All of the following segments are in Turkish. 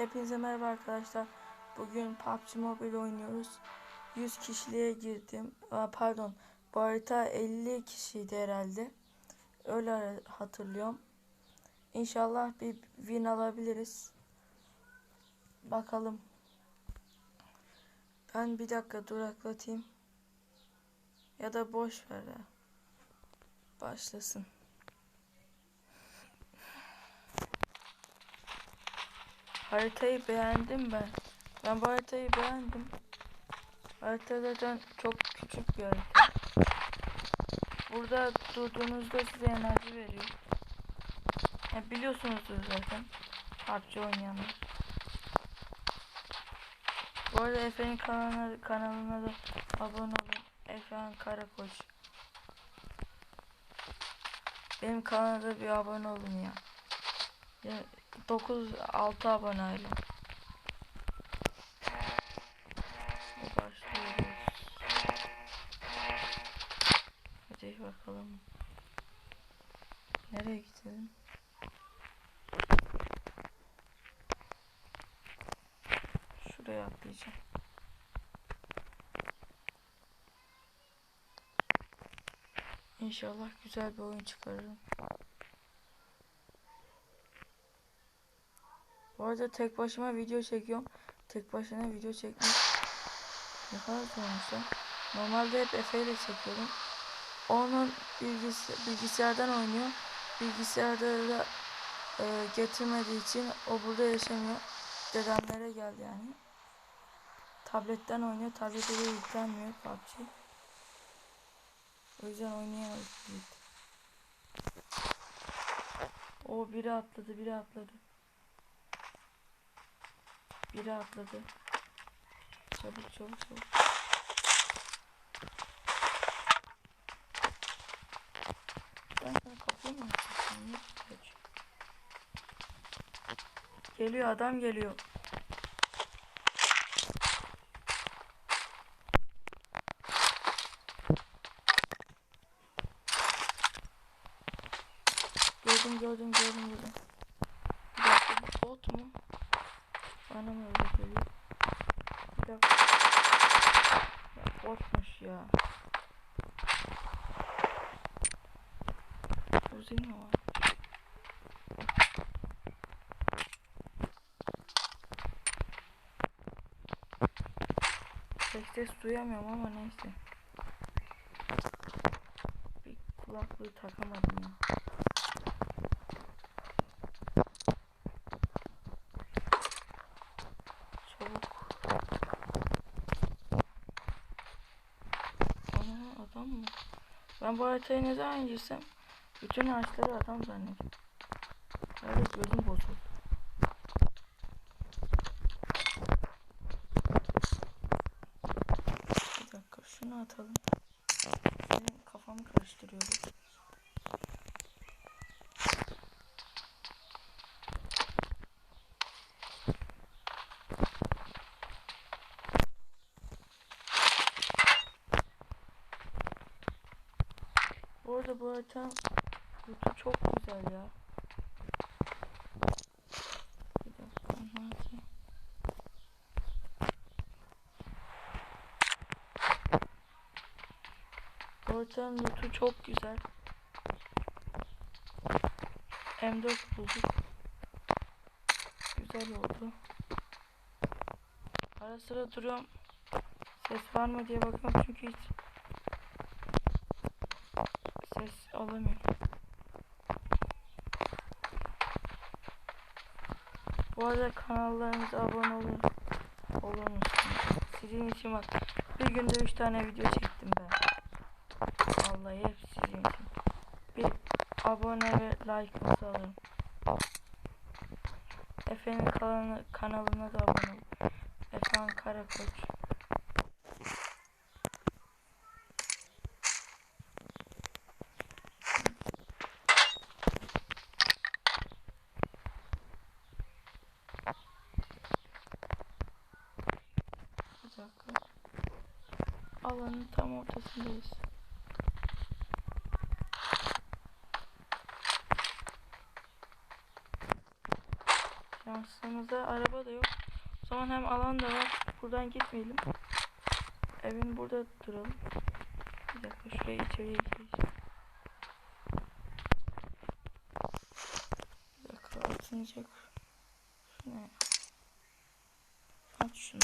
Hepinize merhaba arkadaşlar. Bugün PUBG Mobile oynuyoruz. 100 kişiliğe girdim. Pardon. Bu harita 50 kişiydi herhalde. Öyle hatırlıyorum. İnşallah bir win alabiliriz. Bakalım. Ben bir dakika duraklatayım. Ya da boş ver. Başlasın. Haritayı beğendim ben. Ben bu haritayı beğendim. Harita zaten çok küçük bir harita. Burada durduğunuzda size enerji veriyor. Ya biliyorsunuzdur zaten. PUBG oynayanlar. Bu arada Efe'nin kanalına, kanalına da abone olun. Efe'nin Karakoç. Benim kanala da bir abone olun ya. Ya 9 6 aboneyle. Başlıyoruz. Hadi bakalım. Nereye gidelim? Şuraya atlayacağım. İnşallah güzel bir oyun çıkarırım. Arada tek başıma video çekiyorum. Tek başına video çekmek ne kadar zormuş. Normalde hep Efe ile çekiyorum. Onun bilgis bilgisayardan oynuyor. Bilgisayarda da e, getirmediği için o burada yaşamıyor. Dedemlere geldi yani. Tabletten oynuyor. Tablete de yüklenmiyor PUBG. O yüzden oynayamadık. O biri atladı, biri atladı. Biri atladı. Çabuk çabuk çabuk. Ben sana kapıyı mı açıyorsun? Geliyor adam geliyor. Gördüm gördüm gördüm gördüm. Bir dakika bu bot mu? Bana mı öyle geliyor? Bir dakika. Ya botmuş ya. Uzi mi var? Ses ses duyamıyorum ama neyse. Bir kulaklığı takamadım ya. Çabuk. Ana adam mı? Ben bu haritaya ne zaman girsem bütün ağaçları adam zannediyorum. Evet gözüm bozuldu. Bir dakika şunu atalım. Benim kafamı karıştırıyoruz. Arada bu harita kutu çok güzel ya. Bu lootu çok güzel. M4 bulduk. Güzel oldu. Ara sıra duruyorum. Ses var mı diye bakıyorum çünkü hiç ses alamıyorum. Bu arada kanallarımıza abone olun. Olur musunuz? Sizin için bak. Bir günde 3 tane video çektim ben. Vallahi hep sizin için. Bir abone ve like'ınızı alırım. Efe'nin kanalına da abone olun. Efe'nin Karakoç. Bir dakika. Alanın tam ortasındayız. Şansımıza araba da yok. O zaman hem alan da var. Buradan gitmeyelim. Evin burada duralım. Bir dakika şuraya içeriye gireceğim. Bir dakika atınacak. Şu ne? Aç şunu.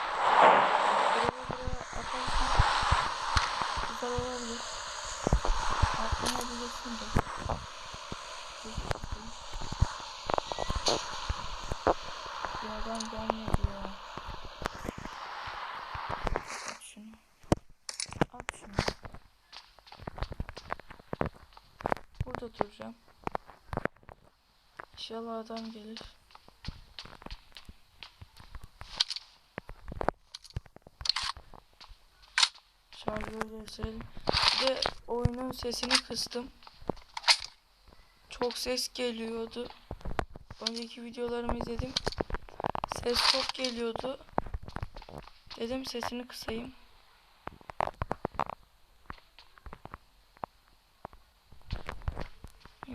Buraya buraya atarsan güzel olabilir. Atlayabilirsin de. Adam gelmedi ya. At şunu. At. İnşallah adam gelir. Şarjörü değiştirelim. De oyunun sesini kıstım. Çok ses geliyordu. Önceki videolarımı izledim. Ses çok geliyordu. Dedim sesini kısayım.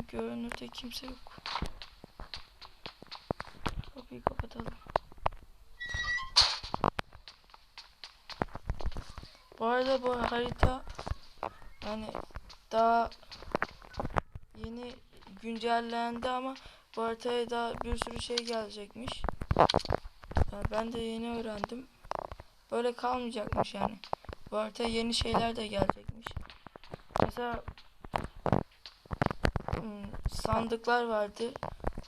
Görünürde kimse yok. Kapıyı kapatalım. Bu arada bu harita yani daha yeni güncellendi ama bu haritaya daha bir sürü şey gelecekmiş. Yani ben de yeni öğrendim. Böyle kalmayacakmış yani. Bu haritaya yeni şeyler de gelecekmiş. Mesela hmm, sandıklar vardı.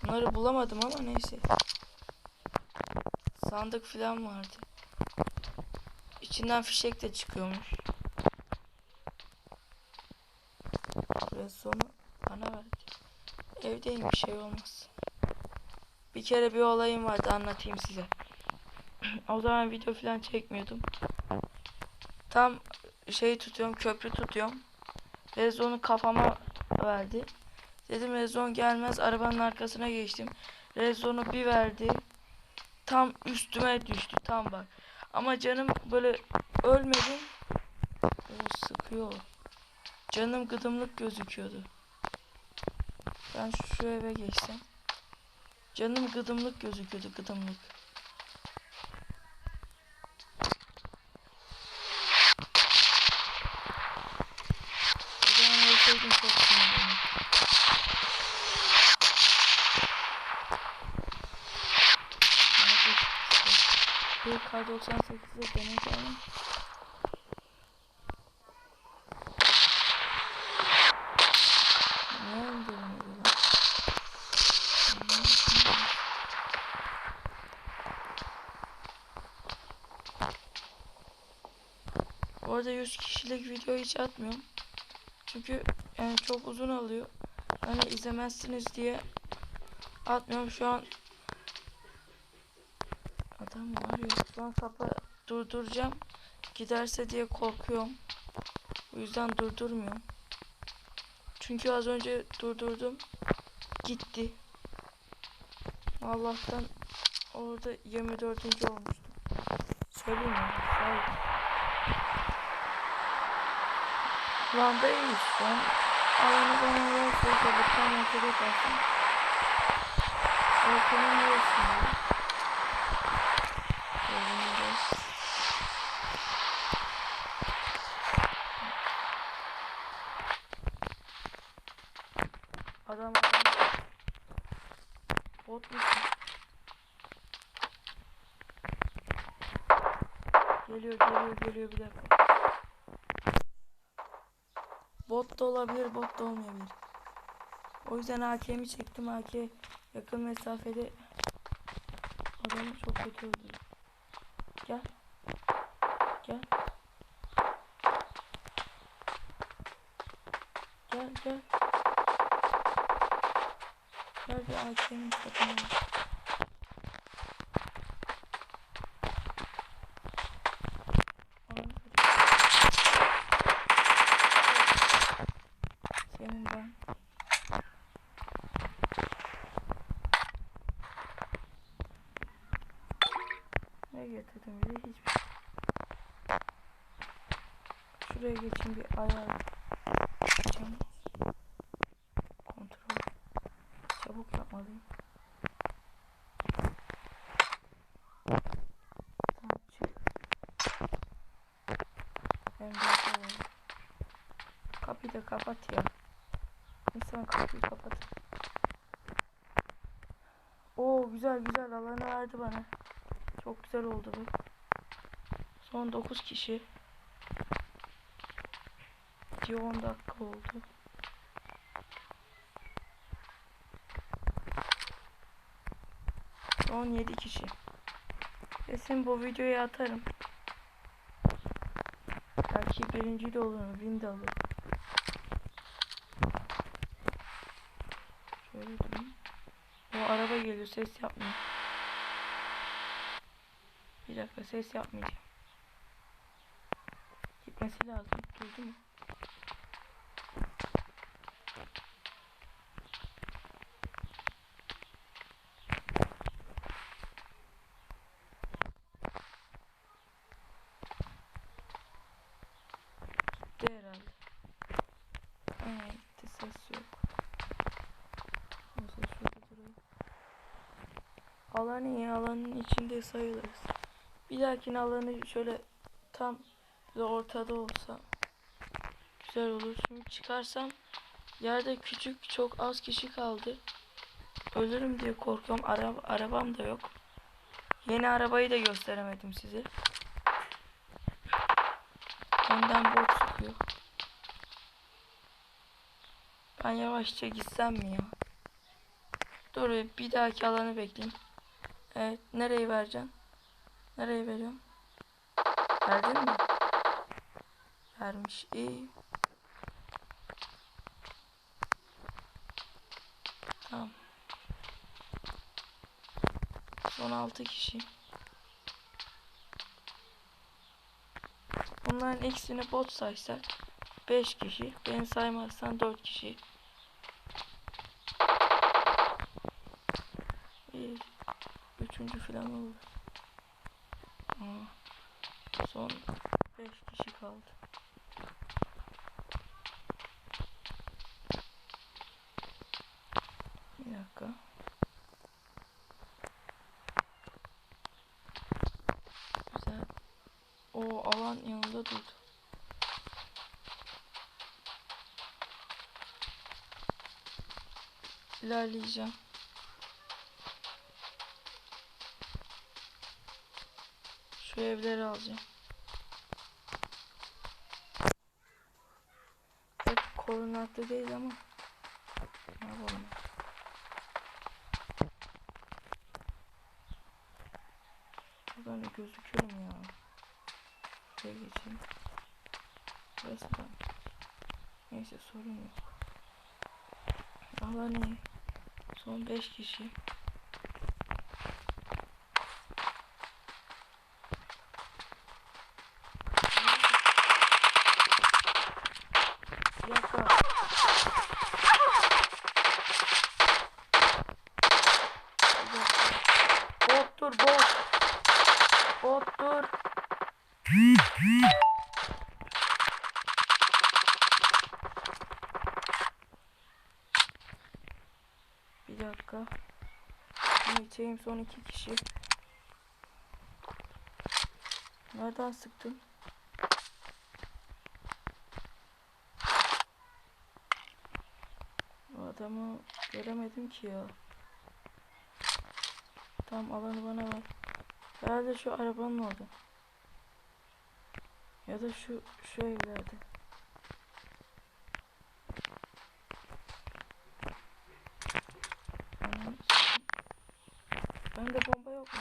Bunları bulamadım ama neyse. Sandık falan vardı. İçinden fişek de çıkıyormuş. Sonra bana verdi. Evdeyim bir şey olmaz. Bir kere bir olayım vardı anlatayım size. o zaman video falan çekmiyordum. Tam şey tutuyorum köprü tutuyorum. Rezon'u kafama verdi. Dedim Rezon gelmez arabanın arkasına geçtim. Rezon'u bir verdi. Tam üstüme düştü tam bak. Ama canım böyle ölmedim. O sıkıyor. Canım gıdımlık gözüküyordu. Ben şu eve geçsem. Canım gıdımlık gözüküyordu gıdımlık. O zaman ölseydim çok sinirlendim. Bir K98'de deneyeceğim. Ne öldürmedi lan? Bu arada 100 kişilik video hiç atmıyorum. Çünkü yani çok uzun alıyor. Hani izlemezsiniz diye atmıyorum. Şu an adam arıyor. Şu an kapı durduracağım. Giderse diye korkuyorum. O yüzden durdurmuyorum. Çünkü az önce durdurdum. Gitti. Allah'tan orada 24. olmuştu. Söyleyeyim mi? Hayır. Landayız şu an. Alanı bana verse tabii tam ortada kalsın. Ortanın neresinde? Adam. Bot musun? Geliyor geliyor geliyor bir dakika. Bot da olabilir bot da olmayabilir. O yüzden AK'mi çektim. AK yakın mesafede adamı çok kötü öldürdü. Gel. Gel. Gel gel. Gel bir AK'mi çektim. Senin ben. Ne getirdim bize hiçbir şey. Şuraya geçin bir ayar. Yapacağım. Kontrol. Çabuk yapmalıyım. Yapalım. Kapıyı da kapat ya. İnsan kapıyı kapat. Oo güzel güzel alanı verdi bana. Çok güzel oldu bu. Son 9 kişi. Diyor 10 dakika oldu. Son 7 kişi. Kesin bu videoyu atarım. Belki birinci de olurum. Win de alırım. Şöyle durayım. O araba geliyor ses yapmıyor. Bir dakika ses yapmayacağım. Gitmesi lazım. Durdu mu? Gitti herhalde. Aynen gitti ses yok. Neyse şurada durayım. Alan iyi alanın içinde sayılırız. Bir dahakine alanı şöyle tam ortada olsa güzel olur. Şimdi çıkarsam yerde küçük çok az kişi kaldı. Ölürüm diye korkuyorum. Ara arabam da yok. Yeni arabayı da gösteremedim size. Önden bot sıkıyor. Ben yavaşça gitsem mi ya? Dur bir dahaki alanı bekleyeyim. Evet nereyi vereceksin? Nereye veriyorum? Verdin mi? Vermiş. İyi. Tamam. Son 6 kişi. Bunların ikisini bot saysak 5 kişi. Beni saymazsan 4 kişi. Bir, üçüncü falan olur. Aa, son 5 kişi kaldı. Bir dakika. Güzel. O alan yanında durdu. İlerleyeceğim. Şu evleri alacağım. Hep korunaklı değil ama. Ne yapalım? Buradan da gözüküyorum ya. Şuraya geçeyim. Burası da. Neyse sorun yok. Alan iyi. Son 5 kişi. Bir dakika. Bir dakika. Bot dur bot. Bot dur. Bir dakika. Son iki kişi. Nereden sıktın? Adamı göremedim ki ya. Tam alanı bana ver. Herhalde şu arabanın orada. Ya da şu şu evlerde. Anam. Bende bomba yok mu?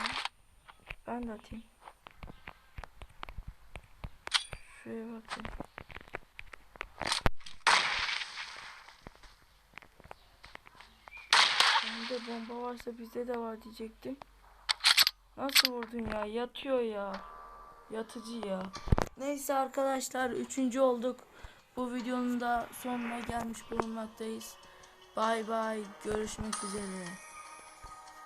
Ben de atayım. Şuraya bakayım. Bende bomba varsa bizde de var diyecektim. Nasıl vurdun ya? Yatıyor ya. Yatıcı ya. Neyse arkadaşlar üçüncü olduk. Bu videonun da sonuna gelmiş bulunmaktayız. Bay bay. Görüşmek üzere.